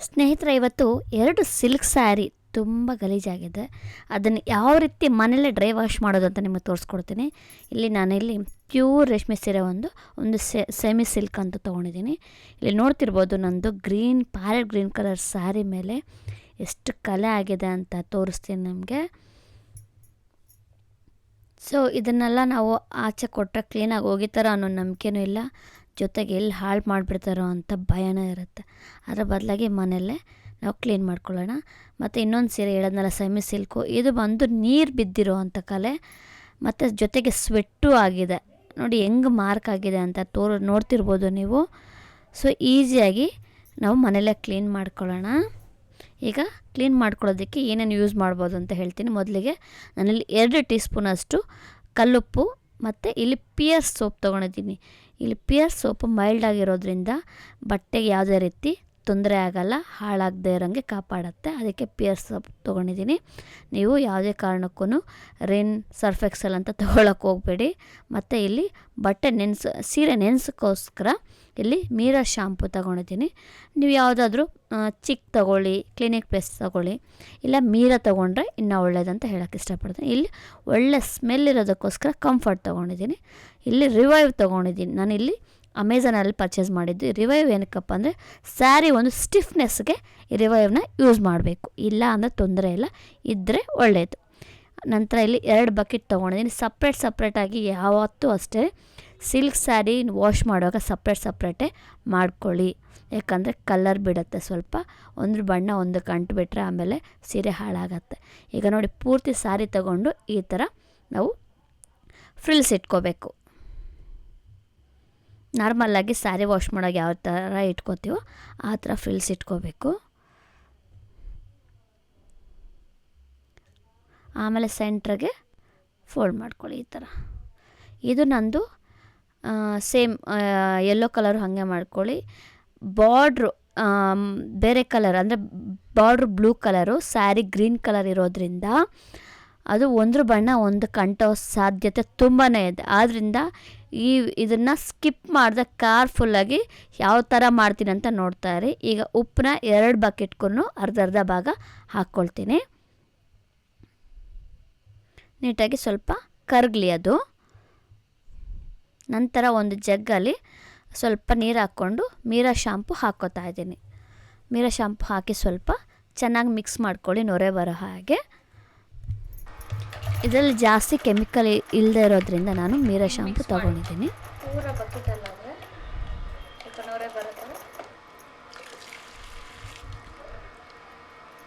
ಸ್ನೇಹಿತರೆ, ಇವತ್ತು ಎರಡು ಸಿಲ್ಕ್ ಸ್ಯಾರಿ ತುಂಬ ಗಲೀಜಾಗಿದೆ. ಅದನ್ನು ಯಾವ ರೀತಿ ಮನೇಲೇ ಡ್ರೈ ವಾಶ್ ಮಾಡೋದು ಅಂತ ನಿಮಗೆ ತೋರಿಸ್ಕೊಡ್ತೀನಿ. ಇಲ್ಲಿ ನಾನಿಲ್ಲಿ ಪ್ಯೂರ್ ರೇಷ್ಮೆ ಸೀರೆ ಒಂದು ಒಂದು ಸೆಮಿ ಸಿಲ್ಕ್ ಅಂತ ತೊಗೊಂಡಿದ್ದೀನಿ. ಇಲ್ಲಿ ನೋಡ್ತಿರ್ಬೋದು ನಂದು green parrot green colour sari ಮೇಲೆ ಎಷ್ಟು ಕಲೆ ಆಗಿದೆ ಅಂತ ತೋರಿಸ್ತೀನಿ ನಿಮಗೆ. ಸೊ ಇದನ್ನೆಲ್ಲ ನಾವು ಆಚೆ ಕೊಟ್ಟರೆ ಕ್ಲೀನಾಗಿ ಹೋಗಿತಾರ ಅನ್ನೋ ನಂಬಿಕೆನೂ ಇಲ್ಲ. ಜೊತೆಗೆ ಎಲ್ಲಿ ಹಾಳು ಮಾಡಿಬಿಡ್ತಾರೋ ಅಂತ ಭಯನೂ ಇರುತ್ತೆ. ಅದರ ಬದಲಾಗಿ ಮನೆಯಲ್ಲೇ ನಾವು ಕ್ಲೀನ್ ಮಾಡ್ಕೊಳ್ಳೋಣ. ಮತ್ತು ಇನ್ನೊಂದು ಸೀರೆ ಹೇಳೋದ್ನಲ್ಲ, ಸೆಮಿ ಸಿಲ್ಕು ಇದು ಬಂದು ನೀರು ಬಿದ್ದಿರೋ ಅಂಥ ಕಲೆ, ಮತ್ತು ಜೊತೆಗೆ ಸ್ವೆಟ್ಟು ಆಗಿದೆ. ನೋಡಿ ಹೆಂಗೆ ಮಾರ್ಕ್ ಆಗಿದೆ ಅಂತ ತೋರ್, ನೋಡ್ತಿರ್ಬೋದು ನೀವು. ಸೊ ಈಸಿಯಾಗಿ ನಾವು ಮನೆಯಲ್ಲೇ ಕ್ಲೀನ್ ಮಾಡ್ಕೊಳ್ಳೋಣ. ಈಗ ಕ್ಲೀನ್ ಮಾಡ್ಕೊಳ್ಳೋದಕ್ಕೆ ಏನೇನು ಯೂಸ್ ಮಾಡ್ಬೋದು ಅಂತ ಹೇಳ್ತೀನಿ. ಮೊದಲಿಗೆ ನಾನಿಲ್ಲಿ ಎರಡು ಟೀ ಸ್ಪೂನಷ್ಟು ಕಲ್ಲುಪ್ಪು, ಮತ್ತು ಇಲ್ಲಿ ಪಿಯರ್ ಸೋಪ್ ತೊಗೊಂಡಿದ್ದೀನಿ. ಇಲ್ಲಿ ಪಿಯರ್ ಸೋಪು ಮೈಲ್ಡ್ ಆಗಿರೋದ್ರಿಂದ ಬಟ್ಟೆಗೆ ಯಾವುದೇ ರೀತಿ ತೊಂದರೆ ಆಗಲ್ಲ, ಹಾಳಾಗದೇ ಇರೋಂಗೆ ಕಾಪಾಡುತ್ತೆ. ಅದಕ್ಕೆ ಪಿಯರ್ ಸೋಪ್ ತೊಗೊಂಡಿದ್ದೀನಿ. ನೀವು ಯಾವುದೇ ಕಾರಣಕ್ಕೂ ರಿನ್, ಸರ್ಫ್ ಎಕ್ಸೆಲ್ ಅಂತ ತೊಗೊಳಕ್ಕೆ ಹೋಗಬೇಡಿ. ಮತ್ತು ಇಲ್ಲಿ ಬಟ್ಟೆ ನೆನೆಸ, ಸೀರೆ ನೆನೆಸೋಕ್ಕೋಸ್ಕರ ಇಲ್ಲಿ ಮೀರಾ ಶಾಂಪು ತೊಗೊಂಡಿದ್ದೀನಿ. ನೀವು ಯಾವುದಾದ್ರೂ ಚಿಕ್ ತೊಗೊಳ್ಳಿ, ಕ್ಲಿನಿಕ್ ಪ್ಲಸ್ ತೊಗೊಳ್ಳಿ, ಇಲ್ಲ ಮೀರಾ ತೊಗೊಂಡ್ರೆ ಇನ್ನೂ ಒಳ್ಳೇದಂತ ಹೇಳೋಕ್ಕೆ ಇಷ್ಟಪಡ್ತೀನಿ. ಇಲ್ಲಿ ಒಳ್ಳೆ ಸ್ಮೆಲ್ ಇರೋದಕ್ಕೋಸ್ಕರ ಕಂಫರ್ಟ್ ತೊಗೊಂಡಿದ್ದೀನಿ. ಇಲ್ಲಿ ರಿವೈವ್ ತೊಗೊಂಡಿದ್ದೀನಿ. ನಾನಿಲ್ಲಿ ಅಮೆಝಾನಲ್ಲಿ ಪರ್ಚೇಸ್ ಮಾಡಿದ್ದು. ರಿವೈವ್ ಏನಕ್ಕಪ್ಪ ಅಂದರೆ ಸ್ಯಾರಿ ಒಂದು ಸ್ಟಿಫ್ನೆಸ್ಗೆ ಈ ರಿವೈವ್ನ ಯೂಸ್ ಮಾಡಬೇಕು. ಇಲ್ಲ ಅಂದರೆ ತೊಂದರೆ ಇಲ್ಲ. ಇದ್ದರೆ ಒಳ್ಳೆಯದು ನಂತರ ಇಲ್ಲಿ ಎರಡು ಬಕೆಟ್ ತೊಗೊಂಡಿದ್ದೀನಿ. ಸಪ್ರೇಟ್ ಸಪ್ರೇಟಾಗಿ ಯಾವತ್ತೂ ಅಷ್ಟೇ ಸಿಲ್ಕ್ ಸ್ಯಾರಿ ವಾಶ್ ಮಾಡುವಾಗ ಸಪ್ರೇಟ್ ಸಪ್ರೇಟೇ ಮಾಡ್ಕೊಳ್ಳಿ. ಯಾಕಂದರೆ ಕಲರ್ ಬಿಡುತ್ತೆ ಸ್ವಲ್ಪ. ಒಂದು ಬಣ್ಣ, ಒಂದು ಒಂದಕ್ಕೆ ಅಂಟುಬಿಟ್ರೆ ಆಮೇಲೆ ಸೀರೆ ಹಾಳಾಗತ್ತೆ. ಈಗ ನೋಡಿ, ಪೂರ್ತಿ ಸ್ಯಾರಿ ತಗೊಂಡು ಈ ಥರ ನಾವು ಫ್ರಿಲ್ಸ್ ಇಟ್ಕೋಬೇಕು. ನಾರ್ಮಲ್ಲಾಗಿ ಸ್ಯಾರಿ ವಾಶ್ ಮಾಡೋಕೆ ಯಾವ ಥರ ಇಟ್ಕೋತೀವೋ ಆ ಥರ ಫ್ರಿಲ್ಸ್ ಇಟ್ಕೋಬೇಕು. ಆಮೇಲೆ ಸೆಂಟ್ರಿಗೆ ಫೋಲ್ಡ್ ಮಾಡ್ಕೊಳ್ಳಿ ಈ ಥರ ಇದು ನಂದು ಸೇಮ್ ಯೆಲ್ಲೋ ಕಲರು ಹಾಗೆ ಮಾಡ್ಕೊಳ್ಳಿ. ಬಾರ್ಡ್ರು ಬೇರೆ ಕಲರ್ ಅಂದರೆ border blue colour sari green colour ಇರೋದ್ರಿಂದ ಅದು ಒಂದ್ರ ಬಣ್ಣ, ಒಂದು ಕಂಟೋ ಸಾಧ್ಯತೆ ತುಂಬಾ ಇದೆ. ಆದ್ದರಿಂದ ಈ ಇದನ್ನು ಸ್ಕಿಪ್ ಮಾಡಿದೆ ಕಾರ್ಫುಲ್ಲಾಗಿ ಯಾವ ಥರ ಮಾಡ್ತೀನಿ ಅಂತ ನೋಡ್ತಾ ಇರಿ. ಈಗ ಉಪ್ಪನ್ನ ಎರಡು ಬಕೆಟ್ಗೂ ಅರ್ಧ ಅರ್ಧ ಭಾಗ ಹಾಕ್ಕೊಳ್ತೀನಿ ನೀಟಾಗಿ ಸ್ವಲ್ಪ ಕರಗಲಿ ಅದು. ನಂತರ ಒಂದು ಜಗ್ಗಲ್ಲಿ ಸ್ವಲ್ಪ ನೀರು ಹಾಕ್ಕೊಂಡು ಮೀರಾ ಶಾಂಪು ಹಾಕ್ಕೋತಾ ಇದ್ದೀನಿ. ಮೀರಾ ಶಾಂಪು ಹಾಕಿ ಸ್ವಲ್ಪ ಚೆನ್ನಾಗಿ ಮಿಕ್ಸ್ ಮಾಡ್ಕೊಳ್ಳಿ ನೊರೆ ಬರೋ ಹಾಗೆ. ಇದರಲ್ಲಿ ಜಾಸ್ತಿ ಕೆಮಿಕಲ್ ಇಲ್ಲದೆ ಇರೋದ್ರಿಂದ ನಾನು ಮೀರಾ ಶಾಂಪು ತಗೊಂಡಿದ್ದೀನಿ.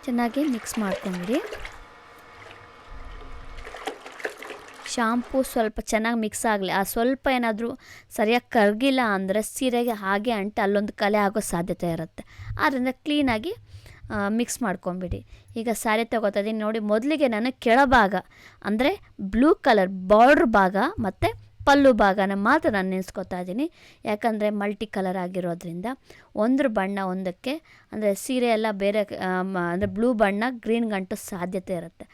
ಚೆನ್ನಾಗಿ ಮಿಕ್ಸ್ ಮಾಡ್ಕೊಂಬಿಡಿ. ಶಾಂಪು ಸ್ವಲ್ಪ ಚೆನ್ನಾಗಿ ಮಿಕ್ಸ್ ಆಗಲಿ. ಆ ಸ್ವಲ್ಪ ಏನಾದರೂ ಸರಿಯಾಗಿ ಕರಗಿಲ್ಲ ಅಂದರೆ ಸೀರೆಗೆ ಹಾಗೆ ಅಂಟು ಅಲ್ಲೊಂದು ಕಲೆ ಆಗೋ ಸಾಧ್ಯತೆ ಇರುತ್ತೆ. ಆದ್ದರಿಂದ ಕ್ಲೀನಾಗಿ ಮಿಕ್ಸ್ ಮಾಡ್ಕೊಂಬಿಡಿ. ಈಗ ಸ್ಯಾರಿ ತೊಗೋತಾ ಇದ್ದೀನಿ ನೋಡಿ, ಮೊದಲಿಗೆ ನಾನು ಕೆಳಭಾಗ ಅಂದರೆ ಬ್ಲೂ ಕಲರ್ ಬಾರ್ಡ್ರ್ ಭಾಗ ಮತ್ತು ಪಲ್ಲು ಭಾಗನ ಮಾತ್ರ ನಾನು ನೆನೆಸ್ಕೊತಾ ಇದ್ದೀನಿ ಯಾಕಂದರೆ ಮಲ್ಟಿ ಕಲರ್ ಆಗಿರೋದ್ರಿಂದ ಒಂದ್ರ ಬಣ್ಣ ಒಂದಕ್ಕೆ, ಅಂದರೆ ಸೀರೆ ಎಲ್ಲ ಬೇರೆ ಅಂದರೆ ಬ್ಲೂ ಬಣ್ಣ ಗ್ರೀನ್ ಗಂಟು ಸಾಧ್ಯತೆ ಇರುತ್ತೆ.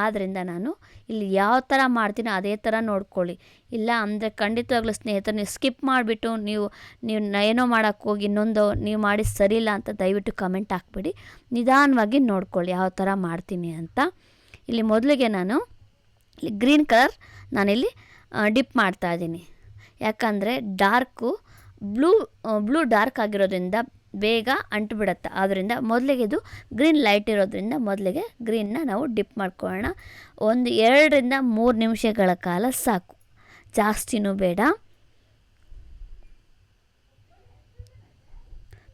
ಆದ್ದರಿಂದ ನಾನು ಇಲ್ಲಿ ಯಾವ ಥರ ಮಾಡ್ತೀನೋ ಅದೇ ಥರ ನೋಡ್ಕೊಳ್ಳಿ. ಇಲ್ಲ ಅಂದರೆ ಖಂಡಿತವಾಗ್ಲೂ ಸ್ನೇಹಿತರು, ನೀವು ಸ್ಕಿಪ್ ಮಾಡಿಬಿಟ್ಟು ನೀವು ನೀವು ಏನೋ ಮಾಡೋಕ್ಕೆ ಹೋಗಿ ಇನ್ನೊಂದು ನೀವು ಮಾಡಿ ಸರಿ ಇಲ್ಲ ಅಂತ ದಯವಿಟ್ಟು ಕಮೆಂಟ್ ಹಾಕ್ಬಿಡಿ. ನಿಧಾನವಾಗಿ ನೋಡ್ಕೊಳ್ಳಿ ಯಾವ ಥರ ಮಾಡ್ತೀನಿ ಅಂತ. ಇಲ್ಲಿ ಮೊದಲಿಗೆ ನಾನು ಇಲ್ಲಿ ಗ್ರೀನ್ ಕಲರ್ ನಾನಿಲ್ಲಿ ಡಿಪ್ ಮಾಡ್ತಾ ಇದ್ದೀನಿ. ಯಾಕಂದರೆ ಡಾರ್ಕು, ಬ್ಲೂ ಬ್ಲೂ ಡಾರ್ಕ್ ಆಗಿರೋದ್ರಿಂದ ಬೇಗ ಅಂಟು ಬಿಡುತ್ತೆ ಆದ್ದರಿಂದ ಮೊದಲಿಗೆ ಇದು ಗ್ರೀನ್ ಲೈಟ್ ಇರೋದ್ರಿಂದ ಮೊದಲಿಗೆ ಗ್ರೀನ್ನ ನಾವು ಡಿಪ್ ಮಾಡ್ಕೊಳ್ಳೋಣ. ಒಂದು ಎರಡರಿಂದ ಮೂರು ನಿಮಿಷಗಳ ಕಾಲ ಸಾಕು. ಜಾಸ್ತಿನೂ ಬೇಡ.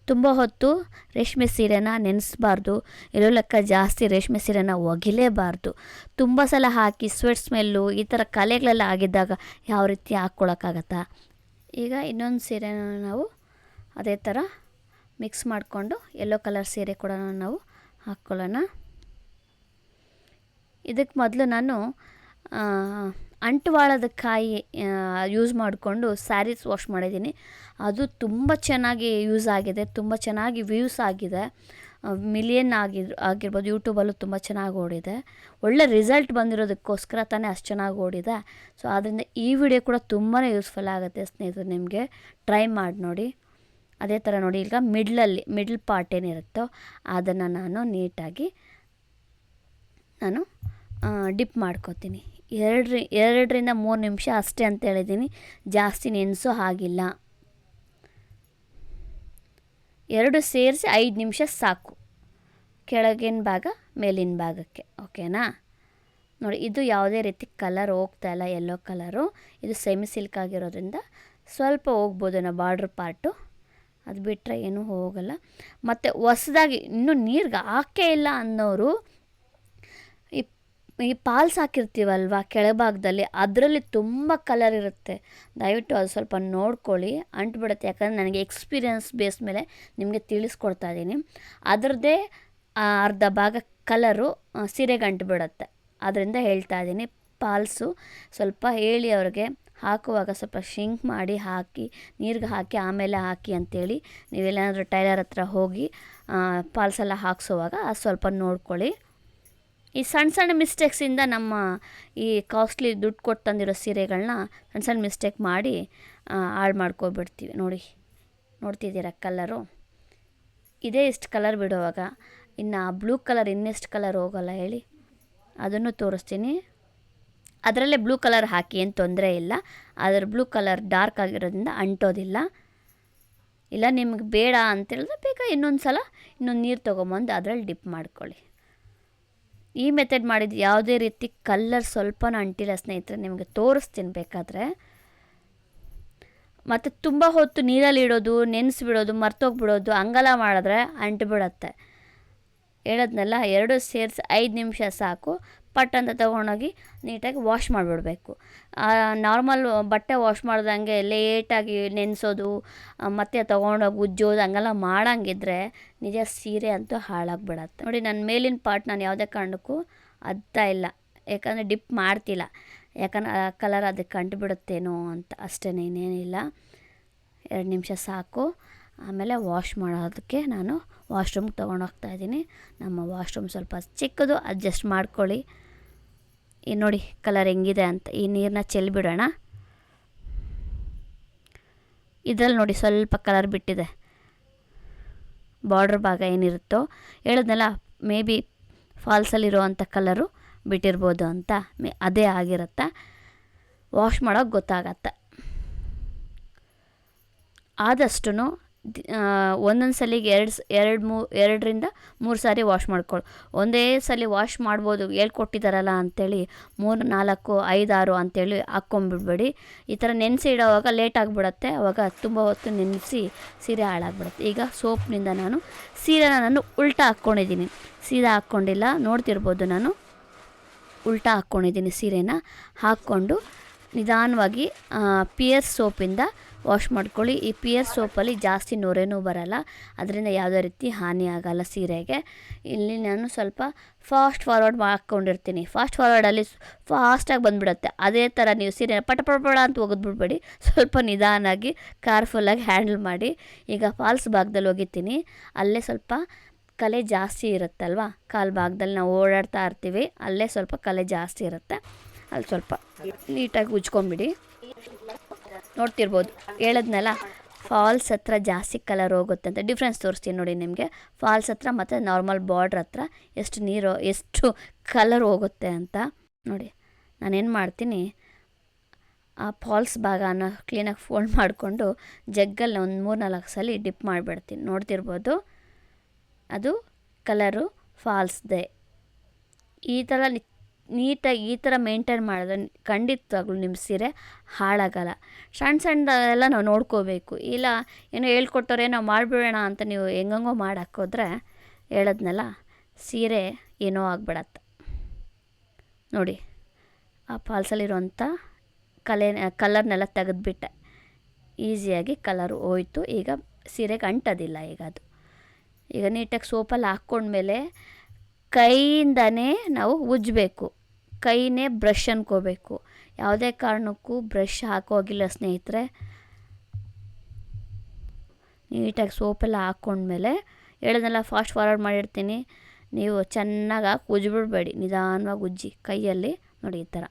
ತುಂಬ ಹೊತ್ತು ರೇಷ್ಮೆ ಸೀರೆನ ನೆನೆಸ್ಬಾರ್ದು. ಇರೋ ಲೆಕ್ಕ ಜಾಸ್ತಿ ರೇಷ್ಮೆ ಸೀರೆನ ಒಗಿಲೇಬಾರ್ದು. ತುಂಬ ಸಲ ಹಾಕಿ ಸ್ವೆಟ್ ಸ್ಮೆಲ್ಲು ಈ ಥರ ಕಲೆಗಳೆಲ್ಲ ಆಗಿದ್ದಾಗ ಯಾವ ರೀತಿ ಹಾಕ್ಕೊಳಕ್ಕಾಗತ್ತಾ? ಈಗ ಇನ್ನೊಂದು ಸೀರೆನ ನಾವು ಅದೇ ಥರ ಮಿಕ್ಸ್ ಮಾಡಿಕೊಂಡು ಯೆಲ್ಲೋ ಕಲರ್ ಸೀರೆ ಕೂಡ ನಾವು ಹಾಕ್ಕೊಳ್ಳೋಣ ಇದಕ್ಕೆ ಮೊದಲು ನಾನು ಅಂಟುವಾಳದ ಕಾಯಿ ಯೂಸ್ ಮಾಡಿಕೊಂಡು ಸ್ಯಾರೀಸ್ ವಾಶ್ ಮಾಡಿದ್ದೀನಿ. ಅದು ತುಂಬ ಚೆನ್ನಾಗಿ ಯೂಸ್ ಆಗಿದೆ, ತುಂಬ ಚೆನ್ನಾಗಿ ವ್ಯೂಸ್ ಆಗಿದೆ. ಮಿಲಿಯನ್ ಆಗಿ, ಆಗಿರ್ಬೋದು ಯೂಟ್ಯೂಬಲ್ಲೂ ತುಂಬ ಚೆನ್ನಾಗಿ ಓಡಿದೆ. ಒಳ್ಳೆ ರಿಸಲ್ಟ್ ಬಂದಿರೋದಕ್ಕೋಸ್ಕರ ತಾನೇ ಅಷ್ಟು ಚೆನ್ನಾಗಿ ಓಡಿದೆ. ಸೊ ಆದ್ದರಿಂದ ಈ ವಿಡಿಯೋ ಕೂಡ ತುಂಬಾ ಯೂಸ್ಫುಲ್ ಆಗುತ್ತೆ ಸ್ನೇಹಿತರು ನಿಮಗೆ. ಟ್ರೈ ಮಾಡಿ ನೋಡಿ. ಅದೇ ಥರ ನೋಡಿ, ಈಗ ಮಿಡ್ಲಲ್ಲಿ, ಮಿಡ್ಲ್ ಪಾರ್ಟ್ ಏನಿರುತ್ತೋ ಅದನ್ನು ನಾನು ನೀಟಾಗಿ ನಾನು ಡಿಪ್ ಮಾಡ್ಕೋತೀನಿ. ಎರಡ್ರಿ, ಎರಡರಿಂದ ಮೂರು ನಿಮಿಷ ಅಷ್ಟೇ ಅಂತ ಹೇಳಿದ್ದೀನಿ. ಜಾಸ್ತಿ ನೆನೆಸೋ ಹಾಗಿಲ್ಲ. ಎರಡು ಸೇರಿಸಿ ಐದು ನಿಮಿಷ ಸಾಕು. ಕೆಳಗಿನ ಭಾಗ, ಮೇಲಿನ ಭಾಗಕ್ಕೆ, ಓಕೆನಾ? ನೋಡಿ, ಇದು ಯಾವುದೇ ರೀತಿ ಕಲರ್ ಹೋಗ್ತಾ ಇಲ್ಲ ಎಲ್ಲೋ ಕಲರು. ಇದು ಸೆಮಿ ಸಿಲ್ಕ್ ಆಗಿರೋದ್ರಿಂದ ಸ್ವಲ್ಪ ಹೋಗ್ಬೋದು ನಾವು ಬಾರ್ಡ್ರ್ ಪಾರ್ಟು ಅದು ಬಿಟ್ಟರೆ ಏನೂ ಹೋಗಲ್ಲ. ಮತ್ತು ಹೊಸ್ದಾಗಿ ಇನ್ನೂ ನೀರಿಗೆ ಹಾಕೇ ಇಲ್ಲ ಅನ್ನೋರು, ಈ ಈ ಪಾಲ್ಸ್ ಹಾಕಿರ್ತೀವಲ್ವ ಕೆಳಭಾಗದಲ್ಲಿ, ಅದರಲ್ಲಿ ತುಂಬ ಕಲರ್ ಇರುತ್ತೆ. ದಯವಿಟ್ಟು ಅದು ಸ್ವಲ್ಪ ನೋಡ್ಕೊಳ್ಳಿ, ಅಂಟ್ಬಿಡುತ್ತೆ. ಯಾಕಂದರೆ ನನಗೆ ಎಕ್ಸ್ಪೀರಿಯನ್ಸ್ ಬೇಸ್ ಮೇಲೆ ನಿಮಗೆ ತಿಳಿಸ್ಕೊಡ್ತಾ ಇದ್ದೀನಿ. ಅದರದ್ದೇ ಅರ್ಧ ಭಾಗ ಕಲರು ಸೀರೆಗೆ ಅಂಟ್ಬಿಡುತ್ತೆ. ಅದರಿಂದ ಹೇಳ್ತಾ ಇದ್ದೀನಿ, ಪಾಲ್ಸು ಸ್ವಲ್ಪ ಹೇಳಿ ಅವ್ರಿಗೆ. ಹಾಕುವಾಗ ಸ್ವಲ್ಪ ಶಿಂಕ್ ಮಾಡಿ ಹಾಕಿ, ನೀರಿಗೆ ಹಾಕಿ, ಆಮೇಲೆ ಹಾಕಿ ಅಂಥೇಳಿ ನೀವೆಲ್ಲಾದರೂ ಟೈಲರ್ ಹತ್ರ ಹೋಗಿ ಪಾಲ್ಸೆಲ್ಲ ಹಾಕ್ಸೋವಾಗ ಅದು ಸ್ವಲ್ಪ ನೋಡ್ಕೊಳ್ಳಿ. ಈ ಸಣ್ಣ ಸಣ್ಣ ಮಿಸ್ಟೇಕ್ಸಿಂದ ನಮ್ಮ ಈ ಕಾಸ್ಟ್ಲಿ ದುಡ್ಡು ಕೊಟ್ಟು ತಂದಿರೋ ಸೀರೆಗಳನ್ನ ಸಣ್ಣ ಸಣ್ಣ ಮಿಸ್ಟೇಕ್ ಮಾಡಿ ಹಾಳು ಮಾಡ್ಕೊಬಿಡ್ತೀವಿ. ನೋಡಿ, ನೋಡ್ತಿದ್ದೀರಾ ಕಲರು? ಇದೇ ಇಷ್ಟು ಕಲರ್ ಬಿಡುವಾಗ, ಇನ್ನು ಬ್ಲೂ ಕಲರ್ ಇನ್ನೆಷ್ಟು ಕಲರ್ ಹೋಗಲ್ಲ ಹೇಳಿ. ಅದನ್ನು ತೋರಿಸ್ತೀನಿ. ಅದರಲ್ಲೇ ಬ್ಲೂ ಕಲರ್ ಹಾಕಿ, ಏನು ತೊಂದರೆ ಇಲ್ಲ. ಅದರ ಬ್ಲೂ ಕಲರ್ ಡಾರ್ಕ್ ಆಗಿರೋದ್ರಿಂದ ಅಂಟೋದಿಲ್ಲ. ಇಲ್ಲ, ನಿಮ್ಗೆ ಬೇಡ ಅಂತೇಳಿದ್ರೆ ಬೇಕಾ ಇನ್ನೊಂದು ಸಲ ಇನ್ನೊಂದು ನೀರು ತೊಗೊಂಬಂದು ಅದರಲ್ಲಿ ಡಿಪ್ ಮಾಡ್ಕೊಳ್ಳಿ. ಈ ಮೆಥಡ್ ಮಾಡಿದ್ದು ಯಾವುದೇ ರೀತಿ ಕಲ್ಲರ್ ಸ್ವಲ್ಪನೂ ಅಂಟಿಲ್ಲ ಸ್ನೇಹಿತರೆ, ನಿಮಗೆ ತೋರಿಸ್ತೀನಿ ಬೇಕಾದರೆ. ಮತ್ತು ತುಂಬ ಹೊತ್ತು ನೀರಲ್ಲಿ ಇಡೋದು ನೆನೆಸ್ಬಿಡೋದು ಮರ್ತೋಗ್ಬಿಡೋದು, ಹಂಗಲ್ಲ ಮಾಡಿದ್ರೆ ಅಂಟಿಬಿಡತ್ತೆ. ಹೇಳೋದ್ನೆಲ್ಲ, ಎರಡು ಸೇರಿಸಿ ಐದು ನಿಮಿಷ ಸಾಕು. ಪಟ್ ಅಂತ ತೊಗೊಂಡೋಗಿ ನೀಟಾಗಿ ವಾಶ್ ಮಾಡಿಬಿಡ್ಬೇಕು. ನಾರ್ಮಲ್ ಬಟ್ಟೆ ವಾಶ್ ಮಾಡ್ದಂಗೆ ಲೇಟಾಗಿ ನೆನೆಸೋದು ಮತ್ತೆ ತೊಗೊಂಡೋಗಿ ಉಜ್ಜೋದು, ಹಂಗೆಲ್ಲ ಮಾಡಂಗಿದ್ರೆ ನಿಜ ಸೀರೆ ಅಂತೂ ಹಾಳಾಗ್ಬಿಡತ್ತೆ. ನೋಡಿ ನನ್ನ ಮೇಲಿನ ಪಾರ್ಟ್ ನಾನು ಯಾವುದೇ ಕಾರಣಕ್ಕೂ ಅದ್ತಾ ಇಲ್ಲ. ಯಾಕಂದರೆ ಡಿಪ್ ಮಾಡ್ತಿಲ್ಲ. ಯಾಕಂದ್ರೆ ಆ ಕಲರ್ ಅದಕ್ಕೆ ಕಂಡುಬಿಡುತ್ತೇನೋ ಅಂತ ಅಷ್ಟೇ ಇನ್ನೇನಿಲ್ಲ. ಎರಡು ನಿಮಿಷ ಸಾಕು. ಆಮೇಲೆ ವಾಶ್ ಮಾಡೋದಕ್ಕೆ ನಾನು ವಾಶ್ರೂಮ್ಗೆ ತೊಗೊಂಡೋಗ್ತಾ ಇದ್ದೀನಿ. ನಮ್ಮ ವಾಶ್ರೂಮ್ ಸ್ವಲ್ಪ ಚಿಕ್ಕದು, ಅಡ್ಜಸ್ಟ್ ಮಾಡ್ಕೊಳ್ಳಿ. ಈ ನೋಡಿ ಕಲರ್ ಹೆಂಗಿದೆ ಅಂತ, ಈ ನೀರನ್ನ ಚೆಲ್ಬಿಡೋಣ. ಇದರಲ್ಲಿ ನೋಡಿ ಸ್ವಲ್ಪ ಕಲರ್ ಬಿಟ್ಟಿದೆ. ಬಾರ್ಡ್ರ್ ಭಾಗ ಏನಿರುತ್ತೋ ಹೇಳಿದ್ನಲ್ಲ ಮೇ ಬಿ ಫಾಲ್ಸಲ್ಲಿರುವಂಥ ಕಲರು ಬಿಟ್ಟಿರ್ಬೋದು ಅಂತ, ಮೇ ಅದೇ ಆಗಿರುತ್ತೆ. ವಾಶ್ ಮಾಡೋಕೆ ಗೊತ್ತಾಗತ್ತೆ. ಆದಷ್ಟು ಒಂದೊಂದು ಸಲಿಗೆ ಎರಡು ಎರಡು ಮೂ, ಎರಡರಿಂದ ಮೂರು ಸಾರಿ ವಾಶ್ ಮಾಡ್ಕೊಳ್ಳಿ ಒಂದೇ ಸಲ ವಾಶ್ ಮಾಡ್ಬೋದು ಹೇಳ್ಕೊಟ್ಟಿದ್ದಾರಲ್ಲ ಅಂಥೇಳಿ ಮೂರು, ನಾಲ್ಕು ಐದಾರು ಅಂಥೇಳಿ ಹಾಕ್ಕೊಂಬಿಡ್ಬೇಡಿ ಈ ಥರ ನೆನೆಸಿ ಇಡೋವಾಗ ಲೇಟ್ ಆಗಿಬಿಡತ್ತೆ, ಅವಾಗ ತುಂಬ ಹೊತ್ತು ನೆನೆಸಿ ಸೀರೆ ಹಾಳಾಗ್ಬಿಡುತ್ತೆ. ಈಗ ಸೋಪ್ನಿಂದ ನಾನು ಸೀರೆನ ನಾನು ಉಲ್ಟಾ ಹಾಕ್ಕೊಂಡಿದ್ದೀನಿ ಸೀದಾ ಹಾಕ್ಕೊಂಡಿಲ್ಲ ನೋಡ್ತಿರ್ಬೋದು ನಾನು. ಉಲ್ಟಾ ಹಾಕ್ಕೊಂಡಿದ್ದೀನಿ ಸೀರೆನ. ಹಾಕ್ಕೊಂಡು ನಿಧಾನವಾಗಿ ಪಿಯರ್ ಸೋಪಿಂದ ವಾಶ್ ಮಾಡ್ಕೊಳ್ಳಿ. ಈ ಪಿಯರ್ ಸೋಪಲ್ಲಿ ಜಾಸ್ತಿ ನೊರೆನೂ ಬರಲ್ಲ. ಅದರಿಂದ ಯಾವುದೇ ರೀತಿ ಹಾನಿ ಆಗಲ್ಲ ಸೀರೆಗೆ. ಇಲ್ಲಿ ನಾನು ಸ್ವಲ್ಪ ಫಾಸ್ಟ್ ಫಾರ್ವರ್ಡ್ ಹಾಕ್ಕೊಂಡಿರ್ತೀನಿ ಫಾಸ್ಟ್ ಫಾರ್ವರ್ಡಲ್ಲಿ ಫಾಸ್ಟಾಗಿ ಬಂದ್ಬಿಡುತ್ತೆ. ಅದೇ ಥರ ನೀವು ಸೀರೆ ಪಟ ಪಟ ಅಂತ ಒಗೆದ್ಬಿಡ್ಬೇಡಿ. ಸ್ವಲ್ಪ ನಿಧಾನಾಗಿ ಕೇರ್ಫುಲ್ಲಾಗಿ ಹ್ಯಾಂಡಲ್ ಮಾಡಿ. ಈಗ ಫಾಲ್ಸ್ ಭಾಗದಲ್ಲಿ ಒಗಿತೀನಿ. ಅಲ್ಲೇ ಸ್ವಲ್ಪ ಕಲೆ ಜಾಸ್ತಿ ಇರುತ್ತಲ್ವ? ಕಾಲು ಭಾಗದಲ್ಲಿ ನಾವು ಓಡಾಡ್ತಾ ಇರ್ತೀವಿ. ಅಲ್ಲೇ ಸ್ವಲ್ಪ ಕಲೆ ಜಾಸ್ತಿ ಇರುತ್ತೆ. ಅಲ್ಲಿ ಸ್ವಲ್ಪ ನೀಟಾಗಿ ಉಜ್ಕೊಂಬಿಡಿ ನೋಡ್ತಿರ್ಬೋದು. ಹೇಳದ್ನಲ್ಲ ಫಾಲ್ಸ್ ಹತ್ರ ಜಾಸ್ತಿ ಕಲರ್ ಹೋಗುತ್ತೆ ಅಂತ ಡಿಫ್ರೆನ್ಸ್ ತೋರಿಸ್ತೀನಿ ನೋಡಿ ನಿಮಗೆ. ಫಾಲ್ಸ್ ಹತ್ರ ಮತ್ತು ನಾರ್ಮಲ್ ಬಾರ್ಡ್ರ್ ಹತ್ರ ಎಷ್ಟು ನೀರು, ಎಷ್ಟು ಕಲರ್ ಹೋಗುತ್ತೆ ಅಂತ. ನೋಡಿ, ನಾನೇನು ಮಾಡ್ತೀನಿ, ಆ ಫಾಲ್ಸ್ ಭಾಗನ ಕ್ಲೀನಾಗಿ ಫೋಲ್ಡ್ ಮಾಡಿಕೊಂಡು ಜಗ್ಗಲ್ಲಿ ಒಂದು ಮೂರು ನಾಲ್ಕು ಸಲ ಡಿಪ್ ಮಾಡಿಬಿಡ್ತೀನಿ. ನೋಡ್ತಿರ್ಬೋದು? ಅದು ಕಲರು ಫಾಲ್ಸ್ದೆ ಈ ಥರ ನೀಟಾಗಿ ಈ ಥರ ಮೇಂಟೈನ್ ಮಾಡಿದ್ರೆ ಖಂಡಿತವಾಗ್ಲೂ ನಿಮ್ಮ ಸೀರೆ ಹಾಳಾಗಲ್ಲ. ಸಣ್ಣ ಸಣ್ಣದೆಲ್ಲ ನಾವು ನೋಡ್ಕೋಬೇಕು. ಇಲ್ಲ, ಏನೋ ಹೇಳ್ಕೊಟ್ಟವ್ರೆ, ನಾವು ಮಾಡಿಬಿಡೋಣ ಅಂತ ನೀವು ಹೆಂಗಂಗೋ ಮಾಡಿ ಹಾಕೋದ್ರೆ ಹೇಳದ್ನಲ್ಲ, ಸೀರೆ ಏನೋ ಆಗ್ಬಿಡತ್ತೆ. ನೋಡಿ, ಆ ಫಾಲ್ಸಲ್ಲಿರುವಂಥ ಕಲೆ, ಕಲರ್ನೆಲ್ಲ ತೆಗೆದುಬಿಟ್ಟೆ. ಈಸಿಯಾಗಿ ಕಲರ್ ಹೋಯ್ತು. ಈಗ ಸೀರೆಗೆ ಅಂಟೋದಿಲ್ಲ ಈಗ ಅದು. ಈಗ ನೀಟಾಗಿ ಸೋಪಲ್ಲಿ ಹಾಕ್ಕೊಂಡ್ಮೇಲೆ ಕೈಯಿಂದನೇ ನಾವು ಉಜ್ಜಬೇಕು. ಕೈನೇ ಬ್ರಷ್ ಅನ್ಕೋಬೇಕು. ಯಾವುದೇ ಕಾರಣಕ್ಕೂ ಬ್ರಷ್ ಹಾಕೋಗಿಲ್ಲ ಸ್ನೇಹಿತರೆ. ನೀಟಾಗಿ ಸೋಪೆಲ್ಲ ಹಾಕ್ಕೊಂಡ್ಮೇಲೆ ಹೇಳೋದೆಲ್ಲ ಫಾಸ್ಟ್ ಫಾರ್ವರ್ಡ್ ಮಾಡಿರ್ತೀನಿ. ನೀವು ಚೆನ್ನಾಗಿ ಹಾಕಿ ಉಜ್ಜಿಬಿಡ್ಬೇಡಿ ನಿಧಾನವಾಗಿ ಉಜ್ಜಿ. ಕೈಯಲ್ಲಿ ನೋಡಿ ಈ ಥರ.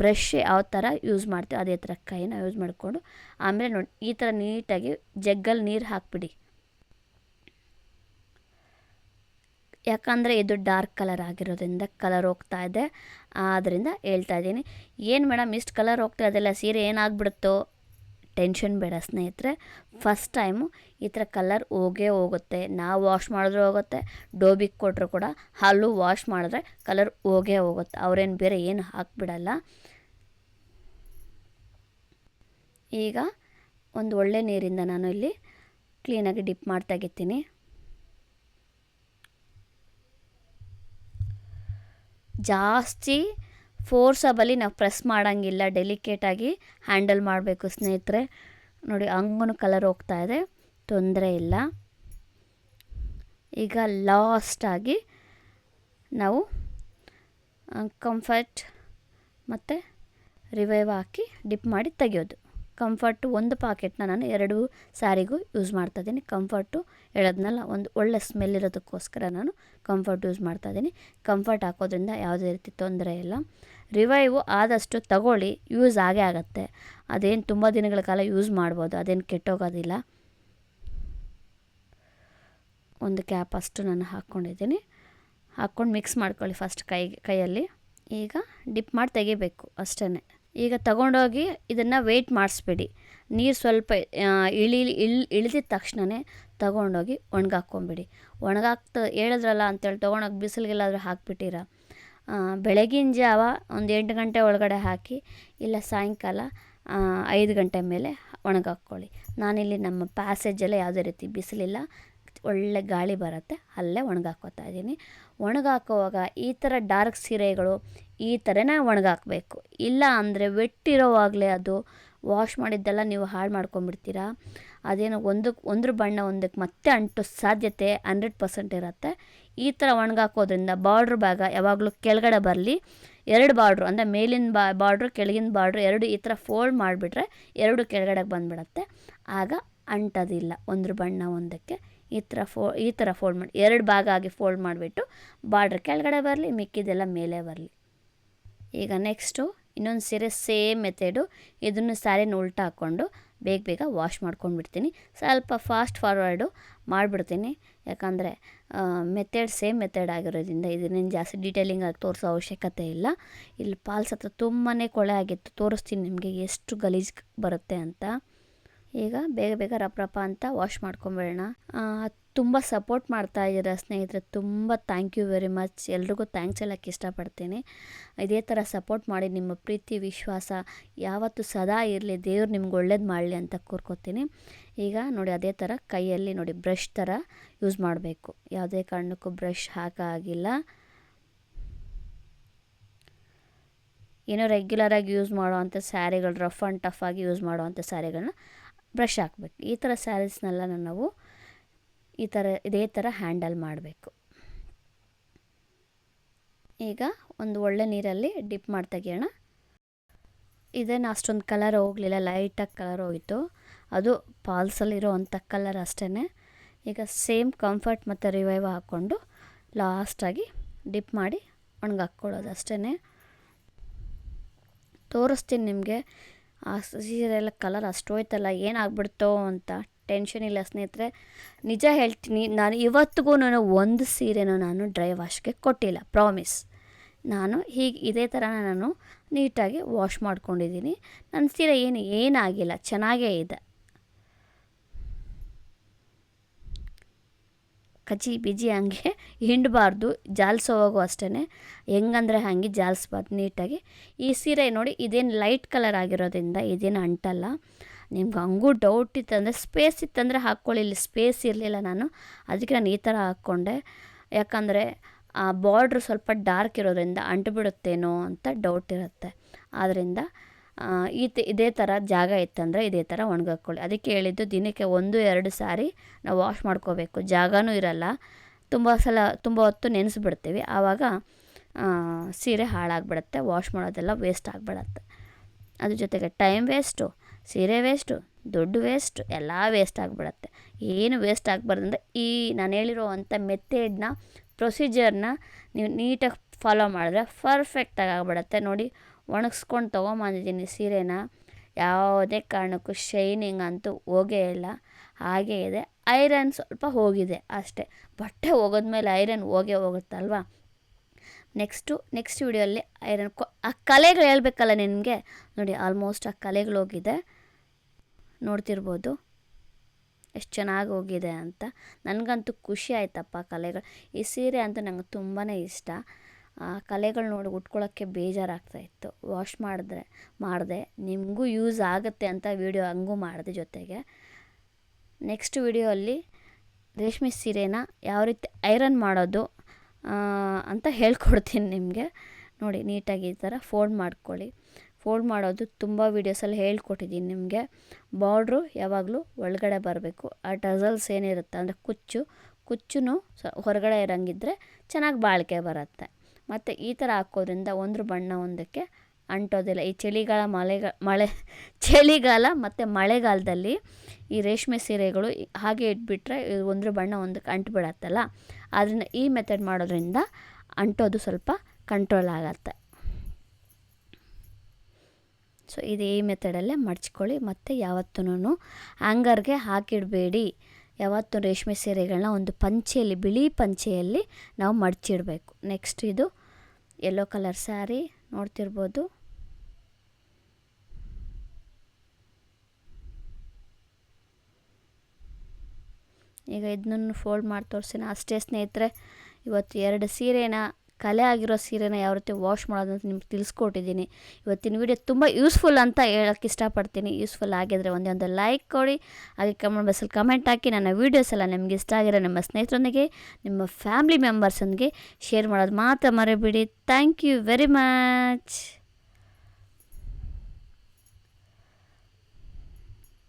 ಬ್ರಷ್ ಯಾವ ಥರ ಯೂಸ್ ಮಾಡ್ತೀವಿ ಅದೇ ಥರ ಕೈನ ಯೂಸ್ ಮಾಡಿಕೊಂಡು ಆಮೇಲೆ ನೋಡಿ ಈ ಥರ ನೀಟಾಗಿ ಜಗ್ಗಲ್ಲಿ ನೀರು ಹಾಕ್ಬಿಡಿ. ಯಾಕಂದರೆ ಇದು ಡಾರ್ಕ್ ಕಲರ್ ಆಗಿರೋದ್ರಿಂದ ಕಲರ್ ಹೋಗ್ತಾ ಇದೆ. ಆದ್ದರಿಂದ ಹೇಳ್ತಾ ಇದ್ದೀನಿ. ಏನು ಮೇಡಮ್ ಇಷ್ಟು ಕಲರ್ ಹೋಗ್ತಾ ಇದೆಲ್ಲ ಸೀರೆ ಏನಾಗ್ಬಿಡುತ್ತೋ? ಟೆನ್ಷನ್ ಬೇಡ ಸ್ನೇಹಿತರೆ. ಫಸ್ಟ್ ಟೈಮು ಈ ಥರ ಕಲರ್ ಹೋಗೇ ಹೋಗುತ್ತೆ. ನಾವು ವಾಶ್ ಮಾಡಿದ್ರೂ ಹೋಗುತ್ತೆ ಡೋಬಿಗೆ ಕೊಟ್ಟರು ಕೂಡ ಹಲ್ಲು ವಾಶ್ ಮಾಡಿದ್ರೆ ಕಲರ್ ಹೋಗೇ ಹೋಗುತ್ತೆ. ಅವ್ರೇನು ಬೇರೆ ಏನು ಹಾಕ್ಬಿಡಲ್ಲ. ಈಗ ಒಂದು ಒಳ್ಳೆ ನೀರಿಂದ ನಾನು ಇಲ್ಲಿ ಕ್ಲೀನಾಗಿ ಡಿಪ್ ಮಾಡಿ ಜಾಸ್ತಿ ಫೋರ್ಸಬಲಿ ನಾವು ಪ್ರೆಸ್ ಮಾಡೋಂಗಿಲ್ಲ ಡೆಲಿಕೇಟಾಗಿ ಹ್ಯಾಂಡಲ್ ಮಾಡಬೇಕು ಸ್ನೇಹಿತರೆ. ನೋಡಿ ಹಂಗೂ ಕಲರ್ ಹೋಗ್ತಾ ಇದೆ. ತೊಂದರೆ ಇಲ್ಲ. ಈಗ ಲಾಸ್ಟಾಗಿ ನಾವು ಕಂಫರ್ಟ್ ಮತ್ತು ರಿವೈವ್ ಹಾಕಿ ಡಿಪ್ ಮಾಡಿ ತೆಗೆಯೋದು. ಕಂಫರ್ಟು ಒಂದು ಪಾಕೆಟ್ನ ನಾನು ಎರಡು ಸ್ಯಾರಿಗೂ ಯೂಸ್ ಮಾಡ್ತಾಯಿದ್ದೀನಿ ಕಂಫರ್ಟು ಹೇಳೋದ್ನಲ್ಲ, ಒಂದು ಒಳ್ಳೆ ಸ್ಮೆಲ್ ಇರೋದಕ್ಕೋಸ್ಕರ ನಾನು ಕಂಫರ್ಟ್ ಯೂಸ್ ಮಾಡ್ತಾಯಿದ್ದೀನಿ ಕಂಫರ್ಟ್ ಹಾಕೋದ್ರಿಂದ ಯಾವುದೇ ರೀತಿ ತೊಂದರೆ ಇಲ್ಲ. ರಿವೈವು ಆದಷ್ಟು ತಗೊಳ್ಳಿ ಯೂಸ್ ಆಗೇ ಆಗುತ್ತೆ. ಅದೇನು ತುಂಬ ದಿನಗಳ ಕಾಲ ಯೂಸ್ ಮಾಡ್ಬೋದು, ಅದೇನು ಕೆಟ್ಟೋಗೋದಿಲ್ಲ. ಒಂದು ಕ್ಯಾಪ್ ಅಷ್ಟು ನಾನು ಹಾಕ್ಕೊಂಡಿದ್ದೀನಿ. ಹಾಕ್ಕೊಂಡು ಮಿಕ್ಸ್ ಮಾಡ್ಕೊಳ್ಳಿ ಫಸ್ಟ್ ಕೈ, ಕೈಯಲ್ಲಿ. ಈಗ ಡಿಪ್ ಮಾಡಿ ತೆಗಿಬೇಕು ಅಷ್ಟೇ ಈಗ ತಗೊಂಡೋಗಿ ಇದನ್ನು ವೆಯ್ಟ್ ಮಾಡಿಸ್ಬೇಡಿ. ನೀರು ಸ್ವಲ್ಪ ಇಳಿ ಇಳಿ, ಇಳ್, ಇಳಿದಿದ ತಕ್ಷಣವೇ ತಗೊಂಡೋಗಿ ಒಣಗಾಕ್ಕೊಂಬಿಡಿ. ಒಣಗಾಕ್ತ ಹೇಳಿದ್ರಲ್ಲ ಅಂತೇಳಿ ತೊಗೊಂಡೋಗಿ ಬಿಸಿಲಿಗೆಲ್ಲಾದರೂ ಹಾಕ್ಬಿಟ್ಟಿರ? ಬೆಳಗಿನ ಜಾವ ಒಂದು ಎಂಟು ಗಂಟೆ ಒಳಗಡೆ ಹಾಕಿ, ಇಲ್ಲ ಸಾಯಂಕಾಲ ಐದು ಗಂಟೆ ಮೇಲೆ ಒಣಗಾಕ್ಕೊಳ್ಳಿ. ನಾನಿಲ್ಲಿ ನಮ್ಮ ಪ್ಯಾಸೇಜಲ್ಲೇ ಯಾವುದೇ ರೀತಿ ಬಿಸಿಲಿಲ್ಲ. ಒಳ್ಳೆ ಗಾಳಿ ಬರುತ್ತೆ, ಅಲ್ಲೇ ಒಣಗಾಕೋತಾ ಇದ್ದೀನಿ. ಒಣಗಾಕೋವಾಗ ಈ ಥರ ಡಾರ್ಕ್ ಸೀರೆಗಳು ಈ ಥರನೇ ಒಣಗಾಕಬೇಕು. ಇಲ್ಲ ಅಂದರೆ ವೆಟ್ಟಿರೋವಾಗಲೇ ಅದು ವಾಶ್ ಮಾಡಿದ್ದೆಲ್ಲ ನೀವು ಹಾಳು ಮಾಡ್ಕೊಂಬಿಡ್ತೀರಾ ಅದೇನೋ ಒಂದಕ್ಕೆ ಒಂದ್ರ ಬಣ್ಣ ಒಂದಕ್ಕೆ ಮತ್ತೆ ಅಂಟೋ ಸಾಧ್ಯತೆ ಹಂಡ್ರೆಡ್ ಪರ್ಸೆಂಟ್ ಇರುತ್ತೆ. ಈ ಥರ ಒಣಗಾಕೋದ್ರಿಂದ ಬಾರ್ಡ್ರ್ ಭಾಗ ಯಾವಾಗಲೂ ಕೆಳಗಡೆ ಬರಲಿ. ಎರಡು ಬಾರ್ಡ್ರು, ಅಂದರೆ ಮೇಲಿನ ಬಾ, ಬಾರ್ಡ್ರು, ಕೆಳಗಿನ ಬಾರ್ಡ್ರು ಎರಡು ಈ ಥರ ಫೋಲ್ಡ್ ಮಾಡಿಬಿಟ್ರೆ ಎರಡು ಕೆಳಗಡೆಗೆ ಬಂದುಬಿಡತ್ತೆ. ಆಗ ಅಂಟೋದಿಲ್ಲ. ಒಂದ್ರ ಬಣ್ಣ ಒಂದಕ್ಕೆ ಈ ಥರ ಫೋ, ಈ ಥರ ಫೋಲ್ಡ್ ಮಾಡಿ, ಎರಡು ಭಾಗ ಆಗಿ ಫೋಲ್ಡ್ ಮಾಡಿಬಿಟ್ಟು ಬಾರ್ಡ್ರ್ ಕೆಳಗಡೆ ಬರಲಿ, ಮಿಕ್ಕಿದೆಲ್ಲ ಮೇಲೆ ಬರಲಿ. ಈಗ ನೆಕ್ಸ್ಟು ಇನ್ನೊಂದು ಸೀರೆ ಸೇಮ್ ಮೆಥೆಡು ಇದನ್ನು ಸ್ಯಾರಿನ ಉಲ್ಟಾ ಹಾಕ್ಕೊಂಡು ಬೇಗ ಬೇಗ ವಾಶ್ ಮಾಡ್ಕೊಂಡ್ಬಿಡ್ತೀನಿ. ಸ್ವಲ್ಪ ಫಾಸ್ಟ್ ಫಾರ್ವರ್ಡು ಮಾಡಿಬಿಡ್ತೀನಿ. ಯಾಕಂದರೆ ಮೆಥಡ್ ಸೇಮ್ ಮೆಥಡ್ ಆಗಿರೋದ್ರಿಂದ ಇದನ್ನೇನು ಜಾಸ್ತಿ ಡೀಟೇಲಿಂಗ್ ಆಗಿ ತೋರಿಸೋ ಅವಶ್ಯಕತೆ ಇಲ್ಲ. ಇಲ್ಲಿ ಪಾಲ್ಸ್ ಹತ್ರ ತುಂಬಾ ಕೊಳೆ ಆಗಿತ್ತು. ತೋರಿಸ್ತೀನಿ ನಿಮಗೆ ಎಷ್ಟು ಗಲೀಜು ಬರುತ್ತೆ ಅಂತ. ಈಗ ಬೇಗ ಬೇಗ ರಪ್ ಅಂತ ವಾಶ್ ಮಾಡ್ಕೊಂಬಿಡೋಣ. ತುಂಬ ಸಪೋರ್ಟ್ ಮಾಡ್ತಾ ಇದ್ದೀರಾ ಸ್ನೇಹಿತರೆ, ತುಂಬ ಥ್ಯಾಂಕ್ ಯು ವೆರಿ ಮಚ್ ಎಲ್ರಿಗೂ ಥ್ಯಾಂಕ್ಸ್ ಹೇಳೋಕ್ಕೆ ಇಷ್ಟಪಡ್ತೀನಿ. ಇದೇ ಥರ ಸಪೋರ್ಟ್ ಮಾಡಿ ನಿಮ್ಮ ಪ್ರೀತಿ, ವಿಶ್ವಾಸ ಯಾವತ್ತೂ ಸದಾ ಇರಲಿ, ದೇವ್ರು ನಿಮ್ಗೆ ಒಳ್ಳೇದು ಮಾಡಲಿ ಅಂತ ಕೋರ್ಕೋತೀನಿ. ಈಗ ನೋಡಿ, ಅದೇ ಥರ ಕೈಯಲ್ಲಿ ನೋಡಿ ಬ್ರಷ್ ಥರ ಯೂಸ್ ಮಾಡಬೇಕು. ಯಾವುದೇ ಕಾರಣಕ್ಕೂ ಬ್ರಷ್ ಹಾಕಾಗಿಲ್ಲ ಏನೋ ರೆಗ್ಯುಲರಾಗಿ ಯೂಸ್ ಮಾಡೋವಂಥ ಸ್ಯಾರಿಗಳು ರಫ್ ಆ್ಯಂಡ್ ಟಫ್ ಆಗಿ ಯೂಸ್ ಮಾಡೋವಂಥ ಸ್ಯಾರಿಗಳನ್ನ ಬ್ರಷ್ ಹಾಕಬೇಕು. ಈ ಥರ ಸ್ಯಾರೀಸ್ನೆಲ್ಲ ನಾವು ಈ ಥರ, ಇದೇ ಥರ ಹ್ಯಾಂಡಲ್ ಮಾಡಬೇಕು. ಈಗ ಒಂದು ಒಳ್ಳೆ ನೀರಲ್ಲಿ ಡಿಪ್ ಮಾಡಿ ತೆಗಿಯೋಣ. ಇದೇನು ಅಷ್ಟೊಂದು ಕಲರ್ ಹೋಗಲಿಲ್ಲ, ಲೈಟಾಗಿ ಕಲರ್ ಹೋಗಿತ್ತು. ಅದು ಪಾಲ್ಸಲ್ಲಿರೋ ಅಂಥ ಕಲರ್ ಅಷ್ಟೇ ಈಗ ಸೇಮ್ ಕಂಫರ್ಟ್ ಮತ್ತು ರಿವೈವ್ ಹಾಕ್ಕೊಂಡು ಲಾಸ್ಟಾಗಿ ಡಿಪ್ ಮಾಡಿ ಒಣಗಾಕ್ಕೊಳ್ಳೋದು ಅಷ್ಟೇ ತೋರಿಸ್ತೀನಿ ನಿಮಗೆ. ಆ ಸೀರೆ ಎಲ್ಲ ಕಲರ್ ಅಷ್ಟು ಹೋಯ್ತಲ್ಲ ಏನಾಗ್ಬಿಡ್ತೋ ಅಂತ ಟೆನ್ಷನ್ ಇಲ್ಲ ಸ್ನೇಹಿತರೆ. ನಿಜ ಹೇಳ್ತೀನಿ, ನಾನು ಇವತ್ತಿಗೂ ನಾನು ಒಂದು ಸೀರೆನೂ ನಾನು ಡ್ರೈ ವಾಶ್ಗೆ ಕೊಟ್ಟಿಲ್ಲ ಪ್ರಾಮಿಸ್ ನಾನು ಹೀಗೆ ಇದೇ ಥರ ನಾನು ನೀಟಾಗಿ ವಾಶ್ ಮಾಡ್ಕೊಂಡಿದ್ದೀನಿ. ನನ್ನ ಸೀರೆ ಏನು, ಏನಾಗಿಲ್ಲ, ಚೆನ್ನಾಗೇ ಇದೆ. ಕಚಿ ಬಿಜಿ ಹಂಗೆ ಹಿಂಡಬಾರ್ದು, ಜಾಲಿಸೋವಾಗೂ ಅಷ್ಟೇ ಹೆಂಗಂದ್ರೆ ಹಾಗೆ ಜಾಲಿಸ್ಬಾರ್ದು ನೀಟಾಗಿ. ಈ ಸೀರೆ ನೋಡಿ, ಇದೇನು ಲೈಟ್ ಕಲರ್ ಆಗಿರೋದ್ರಿಂದ ಇದೇನು ಅಂಟಲ್ಲ. ನಿಮ್ಗೆ ಹಂಗೂ ಡೌಟ್ ಇತ್ತಂದರೆ ಸ್ಪೇಸ್ ಇತ್ತಂದರೆ ಹಾಕ್ಕೊಳ್ಳಿ ಇಲ್ಲಿ ಸ್ಪೇಸ್ ಇರಲಿಲ್ಲ ನಾನು. ಅದಕ್ಕೆ ನಾನು ಈ ಥರ ಹಾಕ್ಕೊಂಡೆ. ಯಾಕಂದರೆ, ಆ ಬಾರ್ಡ್ರ್ ಸ್ವಲ್ಪ ಡಾರ್ಕ್ ಇರೋದ್ರಿಂದ ಅಂಟುಬಿಡುತ್ತೇನೋ ಅಂತ ಡೌಟ್ ಇರುತ್ತೆ. ಆದ್ದರಿಂದ ಈ ಇದೇ ಥರ ಜಾಗ ಇತ್ತಂದರೆ ಇದೇ ಥರ ಒಣಗಾಕ್ಕೊಳ್ಳಿ ಅದಕ್ಕೆ ಹೇಳಿದ್ದು ದಿನಕ್ಕೆ ಒಂದು, ಎರಡು ಸಾರಿ ನಾವು ವಾಶ್ ಮಾಡ್ಕೋಬೇಕು. ಜಾಗನೂ ಇರಲ್ಲ. ತುಂಬ ಸಲ, ತುಂಬ ಹೊತ್ತು ನೆನೆಸ್ಬಿಡ್ತೀವಿ. ಆವಾಗ ಸೀರೆ ಹಾಳಾಗ್ಬಿಡುತ್ತೆ. ವಾಶ್ ಮಾಡೋದೆಲ್ಲ ವೇಸ್ಟ್ ಆಗಿಬಿಡತ್ತೆ. ಅದ್ರ ಜೊತೆಗೆ ಟೈಮ್ ವೇಸ್ಟು ಸೀರೆ ವೇಸ್ಟು ದುಡ್ಡು ವೇಸ್ಟ್ ಎಲ್ಲ ವೇಸ್ಟ್ ಆಗಿಬಿಡತ್ತೆ. ಏನು ವೇಸ್ಟ್ ಆಗಬಾರ್ದಂದ್ರೆ ಈ ನಾನು ಹೇಳಿರೋ ಅಂಥ ಮೆಥೇಡ್ನ ಪ್ರೊಸೀಜರ್ನ ನೀವು ನೀಟಾಗಿ ಫಾಲೋ ಮಾಡಿದ್ರೆ ಪರ್ಫೆಕ್ಟಾಗಿ ಆಗಿಬಿಡತ್ತೆ. ನೋಡಿ ಒಣಗಿಸ್ಕೊಂಡು ತೊಗೊಂಬಂದಿದ್ದೀನಿ ಸೀರೆನ. ಯಾವುದೇ ಕಾರಣಕ್ಕೂ ಶೈನಿಂಗ್ ಅಂತೂ ಹೋಗೇ ಇಲ್ಲ. ಹಾಗೇ ಇದೆ. ಐರನ್ ಸ್ವಲ್ಪ ಹೋಗಿದೆ ಅಷ್ಟೇ. ಬಟ್ಟೆ ಮೇಲೆ ಐರನ್ ಹೋಗೇ ಹೋಗುತ್ತಲ್ವಾ? ನೆಕ್ಸ್ಟು, ನೆಕ್ಸ್ಟ್ ವಿಡಿಯೋಲ್ಲಿ ಐರನ್ ಕೊ ಆ ಕಲೆಗಳು ಹೇಳ್ಬೇಕಲ್ಲ ನಿನಗೆ? ನೋಡಿ, ಆಲ್ಮೋಸ್ಟ್ ಆ ಕಲೆಗಳು ಹೋಗಿದೆ. ನೋಡ್ತಿರ್ಬೋದು. ಎಷ್ಟು ಚೆನ್ನಾಗಿ ಹೋಗಿದೆ ಅಂತ. ನನಗಂತೂ ಖುಷಿ ಆಯ್ತಪ್ಪ ಕಲೆಗಳು. ಈ ಸೀರೆ ಅಂತೂ ನಂಗೆ ತುಂಬಾ ಇಷ್ಟ. ಆ ಕಲೆಗಳು ನೋಡಿ ಉಟ್ಕೊಳ್ಳೋಕ್ಕೆ ಬೇಜಾರಾಗ್ತಾಯಿತ್ತು ವಾಶ್ ಮಾಡಿದ್ರೆ, ಮಾಡಿದೆ. ನಿಮಗೂ ಯೂಸ್ ಆಗುತ್ತೆ ಅಂತ ವೀಡಿಯೋ ಹಂಗೂ ಮಾಡಿದೆ ಜೊತೆಗೆ. ನೆಕ್ಸ್ಟ್ ವಿಡಿಯೋಲ್ಲಿ ರೇಷ್ಮೆ ಸೀರೆನ ಯಾವ ರೀತಿ ಐರನ್ ಮಾಡೋದು ಅಂತ ಹೇಳ್ಕೊಡ್ತೀನಿ ನಿಮಗೆ. ನೋಡಿ, ನೀಟಾಗಿ ಈ ಥರ ಫೋಲ್ಡ್ ಮಾಡ್ಕೊಳ್ಳಿ. ಫೋಲ್ಡ್ ಮಾಡೋದು ತುಂಬ ವೀಡಿಯೋಸಲ್ಲಿ ಹೇಳ್ಕೊಟ್ಟಿದ್ದೀನಿ ನಿಮಗೆ. ಬಾರ್ಡ್ರು ಯಾವಾಗಲೂ ಒಳಗಡೆ ಬರಬೇಕು. ಆ ಟಸಲ್ಸ್ ಏನಿರುತ್ತೆ ಅಂದರೆ ಕುಚ್ಚು ಕುಚ್ಚು ಹೊರಗಡೆ ಇರೋಂಗಿದ್ರೆ ಚೆನ್ನಾಗಿ ಬಾಳಿಕೆ ಬರುತ್ತೆ. ಮತ್ತು ಈ ಥರ ಹಾಕೋದ್ರಿಂದ ಒಂದ್ರ ಬಣ್ಣ ಒಂದಕ್ಕೆ ಅಂಟೋದಿಲ್ಲ. ಈ ಚಳಿಗಾಲ ಮಳೆಗ, ಮಳೆ, ಚಳಿಗಾಲ ಮತ್ತು ಮಳೆಗಾಲದಲ್ಲಿ ಈ ರೇಷ್ಮೆ ಸೀರೆಗಳು ಹಾಗೆ ಇಟ್ಬಿಟ್ರೆ ಒಂದ್ರ ಬಣ್ಣ ಒಂದಕ್ಕೆ ಅಂಟ್ಬಿಡತ್ತಲ್ಲ. ಆದ್ದರಿಂದ ಈ ಮೆಥಡ್ ಮಾಡೋದ್ರಿಂದ ಅಂಟೋದು ಸ್ವಲ್ಪ ಕಂಟ್ರೋಲ್ ಆಗತ್ತೆ. ಸೊ ಇದು ಈ ಮೆಥಡಲ್ಲೇ ಮಡ್ಚ್ಕೊಳ್ಳಿ. ಮತ್ತು ಯಾವತ್ತೂ ಹ್ಯಾಂಗರ್ಗೆ ಹಾಕಿಡಬೇಡಿ. ಯಾವತ್ತೂ ರೇಷ್ಮೆ ಸೀರೆಗಳನ್ನ ಒಂದು ಪಂಚೆಯಲ್ಲಿ, ಬಿಳಿ ಪಂಚೆಯಲ್ಲಿ ನಾವು ಮಡಚಿಡಬೇಕು. ನೆಕ್ಸ್ಟ್ ಇದು ಯೆಲ್ಲೋ ಕಲರ್ ಸ್ಯಾರಿ ನೋಡ್ತಿರ್ಬೋದು. ಈಗ ಇದನ್ನು ಫೋಲ್ಡ್ ಮಾಡಿ ತೋರಿಸಿನ ಅಷ್ಟೇ ಸ್ನೇಹಿತರೆ, ಇವತ್ತು ಎರಡು ಸೀರೆನ ಕಲೆ ಆಗಿರೋ ಸೀರೆನ ಯಾವ ರೀತಿ ವಾಶ್ ಮಾಡೋದು ಅಂತ ನಿಮ್ಗೆ ತಿಳಿಸ್ಕೊಟ್ಟಿದ್ದೀನಿ. ಇವತ್ತಿನ ವಿಡಿಯೋ ತುಂಬ ಯೂಸ್ಫುಲ್ ಅಂತ ಹೇಳೋಕ್ಕೆ ಇಷ್ಟಪಡ್ತೀನಿ. ಯೂಸ್ಫುಲ್ ಆಗಿದ್ರೆ ಒಂದೇ ಒಂದು ಲೈಕ್ ಕೊಡಿ. ಹಾಗೆ ಕಮೆಂಟ್ ಬಸ್ಸಲ್ಲಿ ಕಮೆಂಟ್ ಹಾಕಿ ನನ್ನ ವೀಡಿಯೋಸ್ ಎಲ್ಲ ನಿಮಗೆ ಇಷ್ಟ ಆಗಿರೋ ನಿಮ್ಮ ಸ್ನೇಹಿತರೊಂದಿಗೆ, ನಿಮ್ಮ ಫ್ಯಾಮಿಲಿ ಮೆಂಬರ್ಸೊಂದಿಗೆ ಶೇರ್ ಮಾಡೋದು ಮಾತ್ರ ಮರೆಬಿಡಿ. Thank you very much